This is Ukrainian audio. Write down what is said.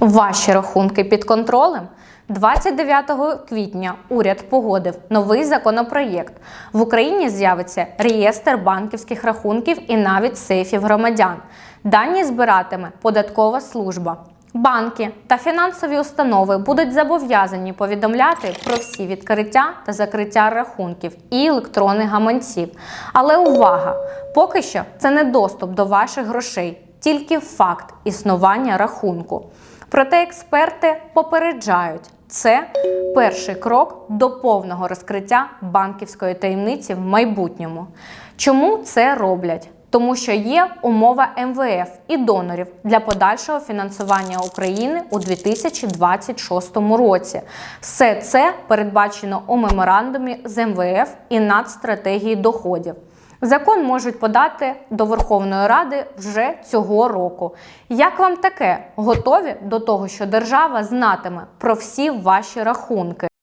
Ваші рахунки під контролем. 29 квітня уряд погодив новий законопроєкт. В Україні з'явиться реєстр банківських рахунків і навіть сейфів громадян. Дані збиратиме податкова служба. Банки та фінансові установи будуть зобов'язані повідомляти про всі відкриття та закриття рахунків і електронних гаманців. Але увага! Поки що це не доступ до ваших грошей, тільки факт існування рахунку. Проте експерти попереджають, це перший крок до повного розкриття банківської таємниці в майбутньому. Чому це роблять? Тому що є умова МВФ і донорів для подальшого фінансування України у 2026 році. Все це передбачено у меморандумі з МВФ і Нацстратегії доходів. Закон можуть подати до Верховної Ради вже цього року. Як вам таке? Готові до того, що держава знатиме про всі ваші рахунки?